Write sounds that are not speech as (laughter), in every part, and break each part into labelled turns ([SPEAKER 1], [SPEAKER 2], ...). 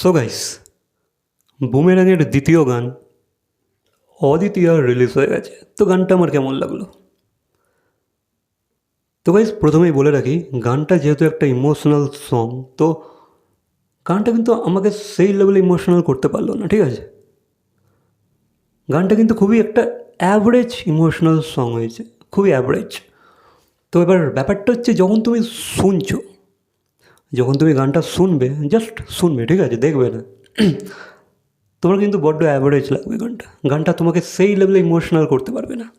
[SPEAKER 1] So guys বুমেরাংয়ের দ্বিতীয় গান অদ্বিতীয় রিলিজ হয়ে গেছে। তো গানটা আমার কেমন লাগল? তো গাইস প্রথমেই বলে রাখি, গানটা যেহেতু একটা ইমোশনাল সং তো গানটা কিন্তু আমাকে সেই লেভেলে ইমোশনাল করতে পারল না, ঠিক আছে? গানটা কিন্তু খুবই একটা অ্যাভারেজ ইমোশনাল সং হয়েছে, খুবই অ্যাভারেজ তো এবার ব্যাপারটা হচ্ছে, যখন তুমি শুনছো যখন তুমি গানটা শুনবে জাস্ট শুনবে, ঠিক আছে, দেখবে না। (clears throat) তোমার কিন্তু বড্ড অ্যাভারেজ লাগবে গানটা। গানটা তোমাকে সেই লেভেলে ইমোশনাল করতে পারবে না।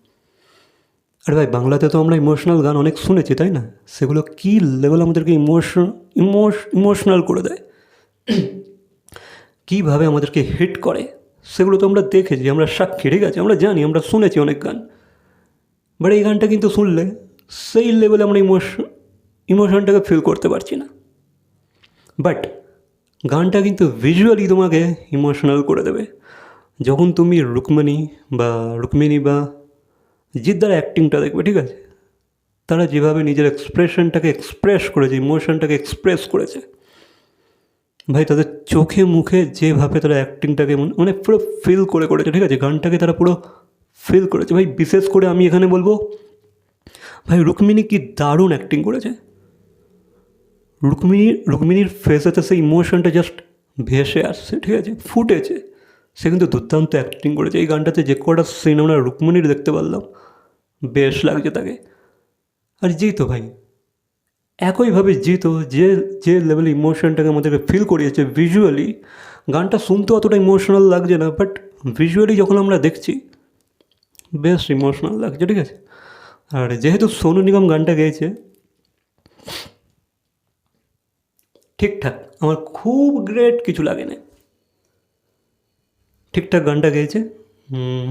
[SPEAKER 1] আরে ভাই, বাংলাতে তো আমরা ইমোশনাল গান অনেক শুনেছি, তাই না? সেগুলো কী লেভেল আমাদেরকে ইমোশন ইমোশ ইমোশনাল করে দেয়? (clears throat) কীভাবে আমাদেরকে হিট করে? সেগুলো তো আমরা দেখেছি, আমরা সাক্ষী, ঠিক আছে? আমরা জানি, আমরা শুনেছি অনেক গান। বাট এই গানটা কিন্তু শুনলে সেই লেভেলে আমরা ইমোশন ইমোশনটাকে ফিল করতে পারছি না। বাট গানটা কিন্তু ভিজুয়ালি তোমাকে ইমোশনাল করে দেবে। যখন তুমি রুক্মিণী বা রুক্মিণী বা জিদ্দার অ্যাক্টিংটা দেখবে, ঠিক আছে? তারা যেভাবে নিজের এক্সপ্রেশনটাকে এক্সপ্রেস করেছে ইমোশনটাকে এক্সপ্রেস করেছে। ভাই, তাদের চোখে মুখে যেভাবে তারা অ্যাক্টিংটাকে মানে পুরো ফিল করে করেছে, ঠিক আছে? গানটাকে তারা পুরো ফিল করেছে। ভাই, বিশেষ করে আমি এখানে বলব, ভাই, রুক্মিণী কি দারুণ অ্যাক্টিং করেছে। রুক্মিণী, রুক্মিণীর ফেসেতে সেই ইমোশনটা জাস্ট ভেসে আসছে, ঠিক আছে? ফুটেছে। সে কিন্তু দুর্দান্ত অ্যাক্টিং করেছে। এই গানটাতে যে কটা সিন আমরা রুক্মিণীর দেখতে পারলাম, বেশ লাগছে তাকে। আর জিতো ভাই, একইভাবে জিতো যে যে লেভেলে ইমোশনটাকে আমাদেরকে ফিল করিয়েছে ভিজুয়ালি গানটা শুনতে অতটা ইমোশনাল লাগছে না বাট ভিজুয়ালি যখন আমরা দেখছি, বেশ ইমোশনাল লাগছে, ঠিক আছে? আর যেহেতু সোনু নিগম গানটা গেয়েছে ঠিকঠাক আমার খুব গ্রেট কিছু লাগে না ঠিকঠাক গানটা গেয়েছে হুম,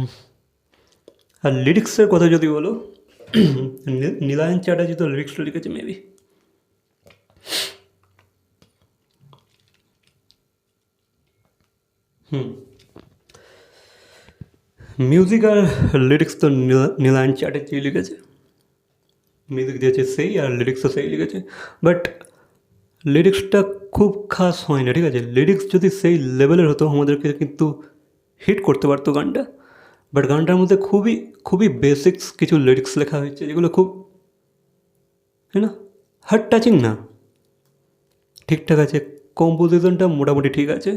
[SPEAKER 1] আর লিরিক্সের কথা যদি বলো নী- নীলায়ন চ্যাটার্জি তো লিরিক্সটা লিখেছে মেবি হুম মিউজিক আর লিরিক্স তো নীলা- নীলায়ন চ্যাটার্জি লিখেছে মিউজিক দিয়েছে সেই আর লিরিক্সও সেই লিখেছে বাট লিরিক্সটা খুব খাস হয় না ঠিক আছে? লিরিক্স যদি সেই লেভেলের হতো, আমাদেরকে কিন্তু হিট করতে পারতো গানটা। বাট গানটার মধ্যে খুবই খুবই বেসিক্স কিছু লিরিক্স লেখা হয়েছে, যেগুলো খুব হ্যাঁ না হার্ট টাচিং না। ঠিকঠাক আছে কম্পোজিশনটা মোটামুটি ঠিক আছে।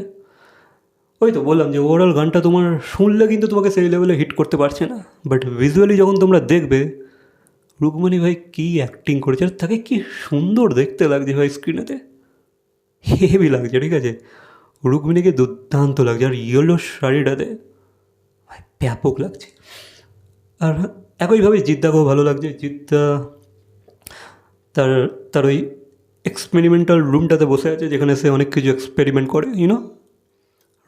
[SPEAKER 1] ওই তো বললাম যে ওভারঅল গানটা তোমার শুনলে কিন্তু তোমাকে সেই লেভেলে হিট করতে পারছে না। বাট ভিজুয়ালি যখন তোমরা দেখবে রুকমণি ভাই কী অ্যাক্টিং করেছে তাকে কি সুন্দর দেখতে লাগছে ভাই স্ক্রিনেতে হেভি লাগছে, ঠিক আছে? রুক্মিণীকে দুর্দান্ত লাগছে আর ইয়েলো শাড়িটাতে। ভাই, ব্যাপক লাগছে। আর একইভাবে জিদ্দাকেও ভালো লাগছে। জিদ্দা তার তার ওই এক্সপেরিমেন্টাল রুমটাতে বসে আছে, যেখানে সে অনেক কিছু এক্সপেরিমেন্ট করে ইউনো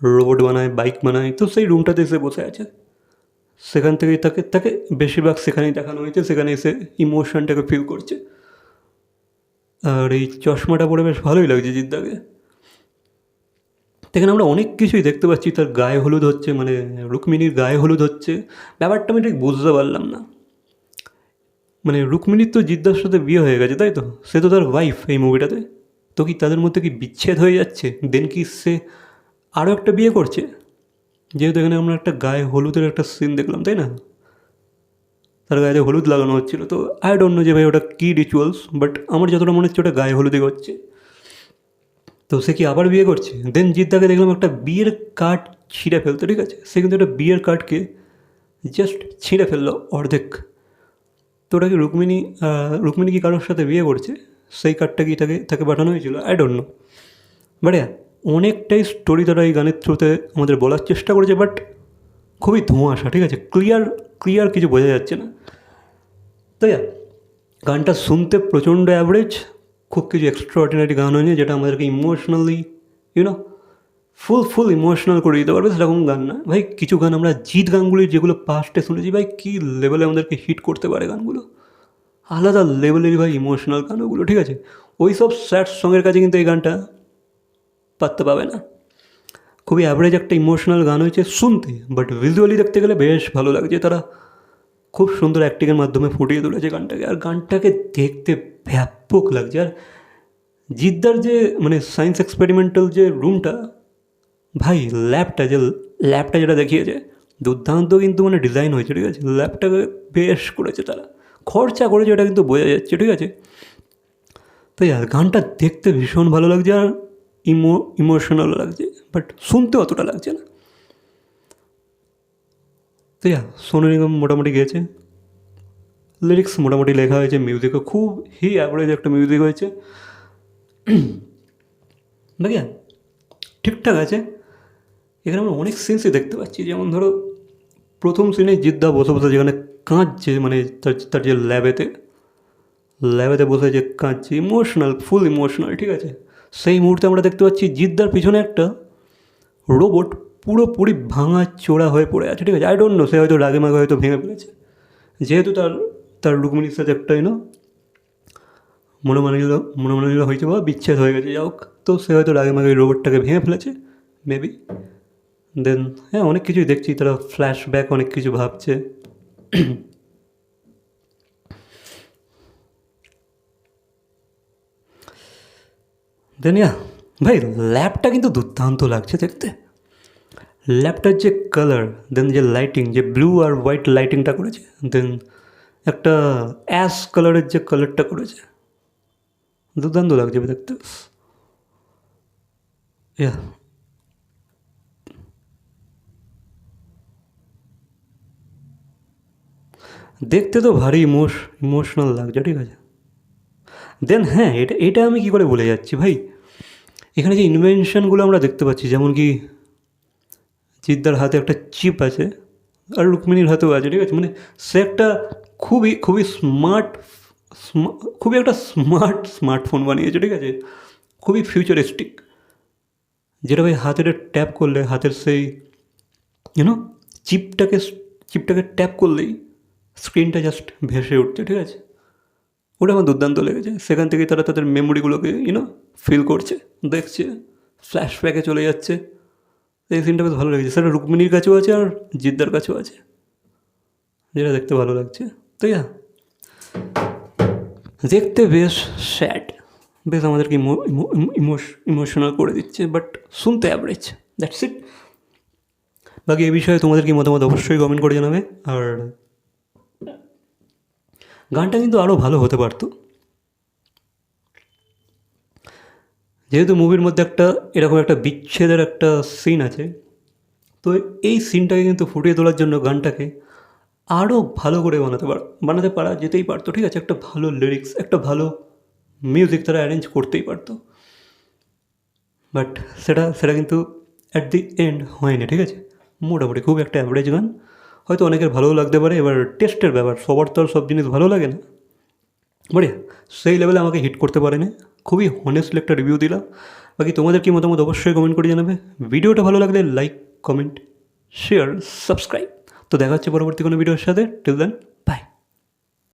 [SPEAKER 1] রোবট বানায় বাইক বানায়, তো সেই রুমটাতে সে বসে আছে। সেখান থেকেই তাকে তাকে বেশিরভাগ সেখানেই দেখানো হয়েছে, সেখানে এসে ইমোশনটাকে ফিল করছে। আর এই চশমাটা পরে বেশ ভালোই লাগছে জিদ্দাকে। এখানে আমরা অনেক কিছুই দেখতে পাচ্ছি, তার গায়ে হলুদ হচ্ছে মানে রুক্মিণীর গায়ে হলুদ হচ্ছে। ব্যাপারটা আমি ঠিক বুঝতে পারলাম না। মানে রুক্মিণীর তো জিদ্দার সাথে বিয়ে হয়ে গেছে, তাই তো? সে তো তার ওয়াইফ এই মুভিটাতে তো কি তাদের মধ্যে কি বিচ্ছেদ হয়ে যাচ্ছে? দেন কি সে আরও একটা বিয়ে করছে? যেহেতু এখানে আমরা একটা গায়ে হলুদের একটা সিন দেখলাম, তাই না? তার গায়ে হলুদ লাগানো হচ্ছিল, তো আই ডোন্ট নো যে ভাই ওটা কী রিচুয়ালস বাট আমার যতটা মনে হচ্ছে ওটা গায়ে হলুদই হচ্ছে। তো সে কি আবার বিয়ে করছে? দেন জিদ্দাকে দেখলাম একটা বিয়ের কার্ড ছিঁড়ে ফেলতো, ঠিক আছে? সে কিন্তু একটা বিয়ের কার্ডকে জাস্ট ছিঁড়ে ফেলল অর্ধেক। তো ওটা কি রুক্মিণী রুক্মিণী কি কারোর সাথে বিয়ে করছে? সেই কার্ডটা কি তাকে তাকে পাঠানো হয়েছিল? আই ডোন্ট নো বাট অনেকটাই স্টোরি তারা এই গানের থ্রুতে আমাদের বলার চেষ্টা করেছে বাট খুবই ধোঁয়াশা, ঠিক আছে? ক্লিয়ার ক্লিয়ার কিছু বোঝা যাচ্ছে না। তাই গানটা শুনতে প্রচণ্ড অ্যাভারেজ খুব কিছু এক্সট্রা অর্ডিনারি গান হয়নি, যেটা আমাদেরকে emotionally you know full full emotional করে দিতে পারবে, সেরকম গান না। ভাই, কিছু গান আমরা জিৎ গানগুলি যেগুলো পাস্টে শুনেছি, ভাই, কী লেভেলে আমাদেরকে হিট করতে পারে গানগুলো? আলাদা লেভেলেরই ভাই ইমোশনাল গান ওগুলো ঠিক আছে? ওই সব স্যাড সঙ্গের কাছে কিন্তু এই গানটা পাত্তা পাবে না। খুবই অ্যাভারেজ একটা ইমোশনাল গান হয়েছে শুনতে বাট ভিজুয়ালি দেখতে গেলে বেশ ভালো লাগছে। তারা খুব সুন্দর অ্যাক্টিংয়ের মাধ্যমে ফুটিয়ে তুলেছে গানটাকে, আর গানটাকে দেখতে ব্যাপক লাগছে। আর জিদ্দার যে মানে সায়েন্স এক্সপেরিমেন্টাল যে রুমটা ভাই ল্যাবটা যে ল্যাবটা যেটা দেখিয়েছে, দুর্দান্ত কিন্তু মানে ডিজাইন হয়েছে, ঠিক আছে? ল্যাবটাকে বেশ করেছে তারা। খরচা করেছে, এটা কিন্তু বোঝা যাচ্ছে, ঠিক আছে? তো আর গানটা দেখতে ভীষণ ভালো লাগছে। আর ইমো ইমোশনাল লাগছে বাট শুনতে অতটা লাগছে না। তো ইয়া সোনু নিগম মোটামুটি গেছে। লিরিক্স মোটামুটি লেখা হয়েছে মিউজিকও খুব হি অ্যাভারেজ একটা মিউজিক হয়েছে। (clears throat) দেখিয়া ঠিকঠাক আছে। এখানে আমরা অনেক সিনসই দেখতে পাচ্ছি, যেমন ধরো, প্রথম সিনে জিদ্দা বসে বসে যেখানে কাঁদছে মানে তার তার যে ল্যাবেতে ল্যাবেতে বসে যে কাঁদছে ইমোশনাল ফুল ইমোশনাল ঠিক আছে? সেই মুহূর্তে আমরা দেখতে পাচ্ছি জিদ্দার পিছনে একটা রোবট পুরোপুরি ভাঙা চোরা হয়ে পড়ে আছে। ঠিক আছে আই ডোন্ট নো সে হয়তো রাগে মাগে হয়তো ভেঙে ফেলেছে। যেহেতু তার তার রুক্মিণীর সাথে একটাই না মনোমালিন্য মনোমালিন্য হয়েছে বা বিচ্ছেদ হয়ে গেছে। যাই হোক, তো সে হয়তো রাগে মাগে রোবটটাকে ভেঙে ফেলেছে মেবি দেন হ্যাঁ অনেক কিছুই দেখছি, তারা ফ্ল্যাশব্যাক অনেক কিছু ভাবছে। দেন ইয়া ভাই ল্যাবটা কিন্তু দুর্দান্ত লাগছে, দেখতে। ল্যাবটার যে কালার দেন যে লাইটিং যে ব্লু আর হোয়াইট লাইটিংটা করেছে দেন একটা অ্যাশ কালারের যে কালারটা করেছে, দুর্দান্ত লাগছে দেখতে। ইয়া। দেখতে তো ভারী ইমোশ ইমোশনাল লাগছে, ঠিক আছে। দেন হ্যাঁ এটা এটা আমি কী করে বলে যাচ্ছি ভাই? এখানে যে ইনভেনশনগুলো আমরা দেখতে পাচ্ছি, যেমন কি জিদ্দার হাতে একটা চিপ আছে আর রুক্মিণীর হাতেও আছে, ঠিক আছে? মানে সে একটা খুবই খুবই স্মার্ট খুবই একটা স্মার্ট স্মার্টফোন বানিয়েছে, ঠিক আছে? খুবই ফিউচারিস্টিক যেটা ভাই হাতের ট্যাপ করলে, হাতের সেই ইউনো চিপটাকে চিপটাকে ট্যাপ করলেই স্ক্রিনটা জাস্ট ভেসে উঠছে, ঠিক আছে? ওটা আমার দুর্দান্ত লেগেছে। সেখান থেকেই তারা তাদের মেমোরিগুলোকে ইউনো ফিল করছে, দেখছে ফ্ল্যাশব্যাকে চলে যাচ্ছে। এই সিনটা বেশ ভালো লেগেছে। সেটা রুক্মিণীর কাছেও আছে আর জিদ্দার কাছেও আছে। যেটা দেখতে ভালো লাগছে। তাই ইয়া, দেখতে বেশ স্যাড বেশ আমাদেরকে ইমোশনাল করে দিচ্ছে বাট শুনতে অ্যাভারেজ দ্যাটস ইট বাকি এই বিষয়ে তোমাদের কি মতামত অবশ্যই কমেন্ট করে জানাবে। আর গানটা কিন্তু আরও ভালো হতে পারতো। যেহেতু মুভির মধ্যে একটা এরকম একটা বিচ্ছেদের একটা সিন আছে, তো এই সিনটাকে কিন্তু ফুটিয়ে তোলার জন্য গানটাকে আরও ভালো করে বানাতে পার, বানাতে পারা যেতেই পারতো। ঠিক আছে, একটা ভালো লিরিক্স একটা ভালো মিউজিক তারা অ্যারেঞ্জ করতেই পারতো। বাট সেটা সেটা কিন্তু অ্যাট দি এন্ড হয়নি, ঠিক আছে? মোটামুটি খুব একটা অ্যাভারেজ গান। হয়তো অনেকের ভালোও লাগতে পারে, এবার টেস্টের ব্যাপার, সবার তো আর সব জিনিস ভালো লাগে না। বাট সেই লেভেলে আমাকে হিট করতে পারেনি। খুবই হনেস্টলি একটা রিভিউ দিলাম। বাকি তোমাদের কি মতামত অবশ্যই কমেন্ট করে জানাবে। ভিডিওটা ভালো লাগলে লাইক কমেন্ট শেয়ার সাবস্ক্রাইব তো দেখা হচ্ছে পরবর্তী কোনো ভিডিওর সাথে। Till then